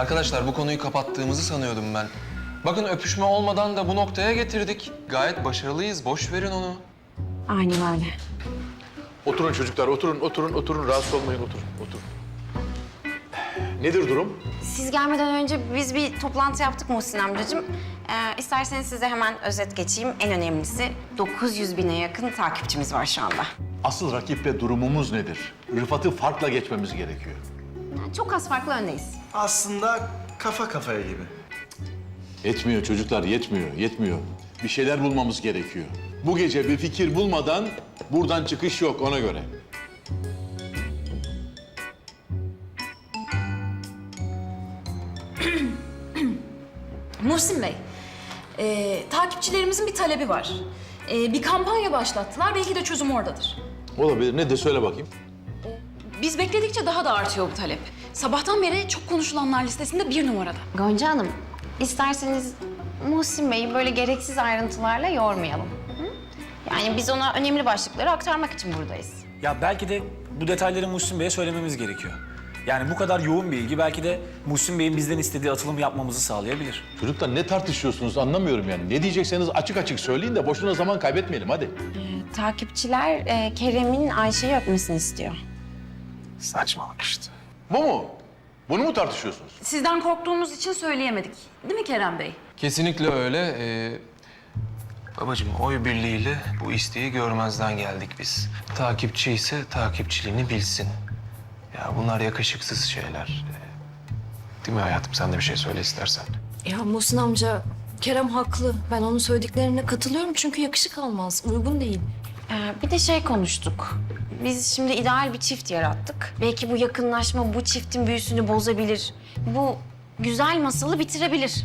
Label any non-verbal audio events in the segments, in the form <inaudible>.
Arkadaşlar bu konuyu kapattığımızı sanıyordum ben. Bakın öpüşme olmadan da bu noktaya getirdik. Gayet başarılıyız. Boş verin onu. Aynen öyle. Oturun çocuklar, oturun, oturun, oturun. Rahatsız olmayın, oturun, oturun. Nedir durum? Siz gelmeden önce biz bir toplantı yaptık Muhsin amcacığım. Ee, isterseniz size hemen özet geçeyim. En önemlisi 900 bine yakın takipçimiz var şu anda. Asıl rakip ve durumumuz nedir? Rıfat'ı farkla geçmemiz gerekiyor. Yani çok az farklı öndeyiz. Aslında kafa kafaya gibi. Yetmiyor çocuklar, yetmiyor, yetmiyor. Bir şeyler bulmamız gerekiyor. Bu gece bir fikir bulmadan buradan çıkış yok ona göre. <clears throat> Muhsin Bey, e, takipçilerimizin bir talebi var. E, bir kampanya başlattılar, belki de çözüm oradadır. Olabilir. Ne de söyle bakayım. Biz bekledikçe daha da artıyor bu talep. Sabahtan beri çok konuşulanlar listesinde bir numarada. Gonca Hanım, isterseniz Muhsin Bey'i böyle gereksiz ayrıntılarla yormayalım. Hı? Yani biz ona önemli başlıkları aktarmak için buradayız. Ya belki de bu detayları Muhsin Bey'e söylememiz gerekiyor. Yani bu kadar yoğun bir ilgi belki de Muhsin Bey'in bizden istediği atılımı yapmamızı sağlayabilir. Çocuklar ne tartışıyorsunuz anlamıyorum yani. Ne diyecekseniz açık açık söyleyin de boşuna zaman kaybetmeyelim hadi. Takipçiler e, Kerem'in Ayşe'yi öpmesini istiyor. Saçmalık işte. Bu mu? Bunu mu tartışıyorsunuz? Sizden korktuğumuz için söyleyemedik. Değil mi Kerem Bey? Kesinlikle öyle. Ee, babacığım oy birliğiyle bu isteği görmezden geldik biz. Takipçi ise takipçiliğini bilsin. Ya bunlar yakışıksız şeyler. Ee, Değil mi hayatım? Sen de bir şey söyle istersen. Ya Muhsin amca, Kerem haklı. Ben onun söylediklerine katılıyorum çünkü yakışık almaz, uygun değil. Ee, bir de şey konuştuk. Biz şimdi ideal bir çift yarattık. Belki bu yakınlaşma bu çiftin büyüsünü bozabilir. Bu güzel masalı bitirebilir.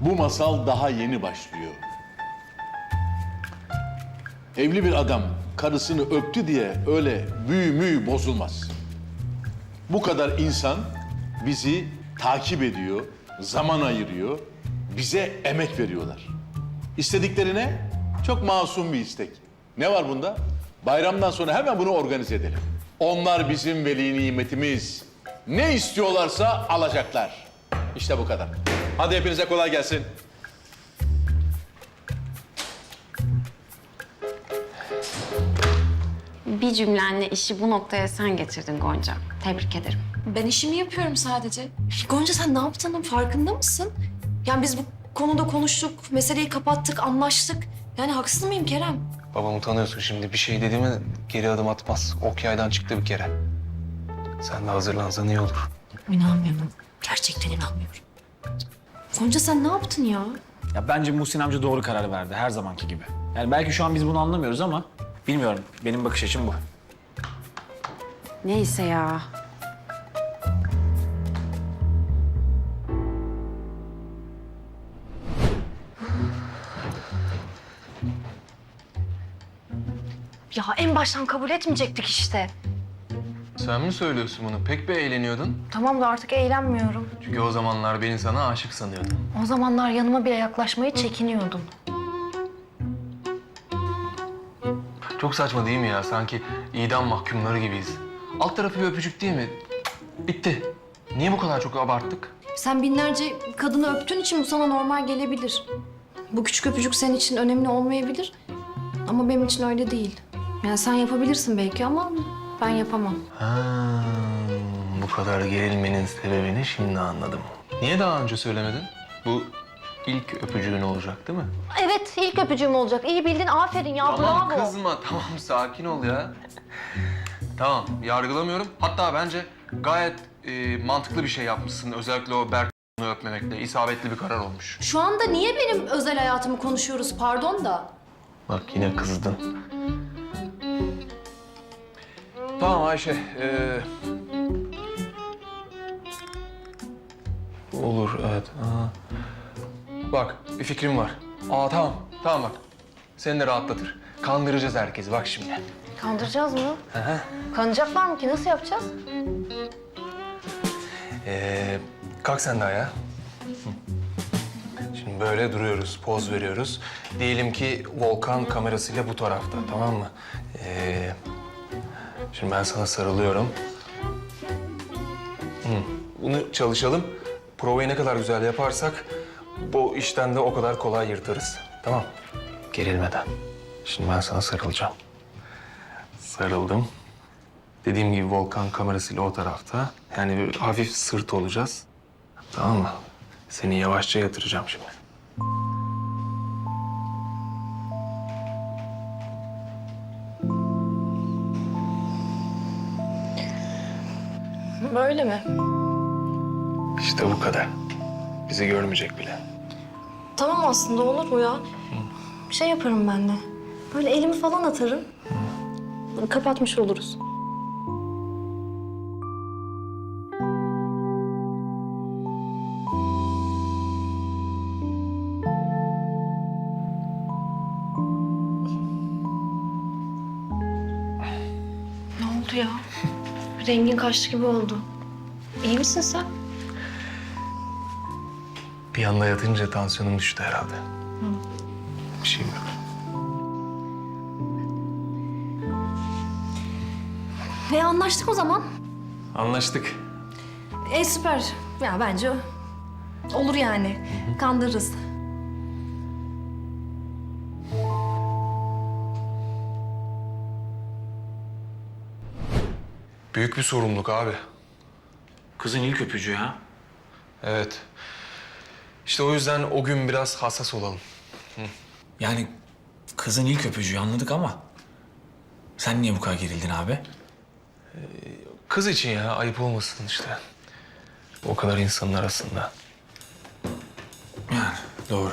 Bu masal daha yeni başlıyor. Evli bir adam karısını öptü diye öyle büyü müyü bozulmaz. Bu kadar insan bizi takip ediyor, zaman ayırıyor, bize emek veriyorlar. İstediklerine çok masum bir istek. Ne var bunda? Bayramdan sonra hemen bunu organize edelim. Onlar bizim veli nimetimiz. Ne istiyorlarsa alacaklar. İşte bu kadar. Hadi hepinize kolay gelsin. Bir cümlenle işi bu noktaya sen getirdin Gonca. Tebrik ederim. Ben işimi yapıyorum sadece. Gonca sen ne yaptığının farkında mısın? Yani biz bu konuda konuştuk, meseleyi kapattık, anlaştık. Yani haksız mıyım Kerem? Babamı tanıyorsun şimdi. Bir şey dediğimi geri adım atmaz. Ok yaydan çıktı bir kere. Sen de hazırlansan iyi olur. İnanmıyorum. Gerçekten inanmıyorum. Gonca sen ne yaptın ya? Ya bence Muhsin amca doğru karar verdi her zamanki gibi. Yani belki şu an biz bunu anlamıyoruz ama bilmiyorum. Benim bakış açım bu. Neyse ya. Ya en baştan kabul etmeyecektik işte. Sen mi söylüyorsun bunu? Pek bir eğleniyordun. Tamam da artık eğlenmiyorum. Çünkü o zamanlar beni sana aşık sanıyordun. O zamanlar yanıma bile yaklaşmayı çekiniyordun. Çok saçma değil mi ya? Sanki idam mahkumları gibiyiz. Alt tarafı bir öpücük değil mi? Bitti. Niye bu kadar çok abarttık? Sen binlerce kadını öptüğün için bu sana normal gelebilir. Bu küçük öpücük senin için önemli olmayabilir. Ama benim için öyle değil. Yani sen yapabilirsin belki ama ben yapamam. Ha, bu kadar gerilmenin sebebini şimdi anladım. Niye daha önce söylemedin? Bu ilk öpücüğün olacak değil mi? Evet, ilk öpücüğüm olacak. İyi bildin, aferin ya, Tamam kızma, tamam sakin ol ya. tamam, yargılamıyorum. Hatta bence gayet e, mantıklı bir şey yapmışsın. Özellikle o Berk'ı öpmemekle. isabetli bir karar olmuş. Şu anda niye benim özel hayatımı konuşuyoruz, pardon da? Bak yine kızdın. Tamam Ayşe. ee, Olur evet. Aa. Bak bir fikrim var. Aa tamam. Tamam bak. Seni de rahatlatır. Kandıracağız herkesi bak şimdi. Kandıracağız mı? hı. Kanacaklar mı ki? Nasıl yapacağız? Ee, kalk sen de ayağa. Hı. Şimdi böyle duruyoruz, poz veriyoruz. Diyelim ki Volkan kamerasıyla bu tarafta, tamam mı? Ee, Şimdi ben sana sarılıyorum. Hı, Bunu çalışalım. Provayı ne kadar güzel yaparsak bu işten de o kadar kolay yırtarız. Tamam. Gerilmeden. Şimdi ben sana sarılacağım. Sarıldım. Dediğim gibi volkan kamerasıyla o tarafta. Yani böyle hafif sırt olacağız. Tamam mı? Seni yavaşça yatıracağım şimdi. Böyle mi? İşte bu kadar. Bizi görmeyecek bile. Tamam aslında olur mu ya? Şey yaparım ben de. Böyle elimi falan atarım. Kapatmış oluruz. Ne oldu ya? Rengin kaçtı gibi oldu. İyi misin sen? Bir anda yatınca tansiyonum düştü herhalde. Bir şeyim yok. E anlaştık o zaman. Anlaştık. E süper. Ya bence olur yani. Kandırırız. Büyük bir sorumluluk abi. Kızın ilk öpücüğü ha. Evet. İşte o yüzden o gün biraz hassas olalım. Yani kızın ilk öpücüğü anladık ama... Sen niye bu kadar gerildin abi? Kız için ya ayıp olmasın işte. O kadar insanın arasında. Yani doğru.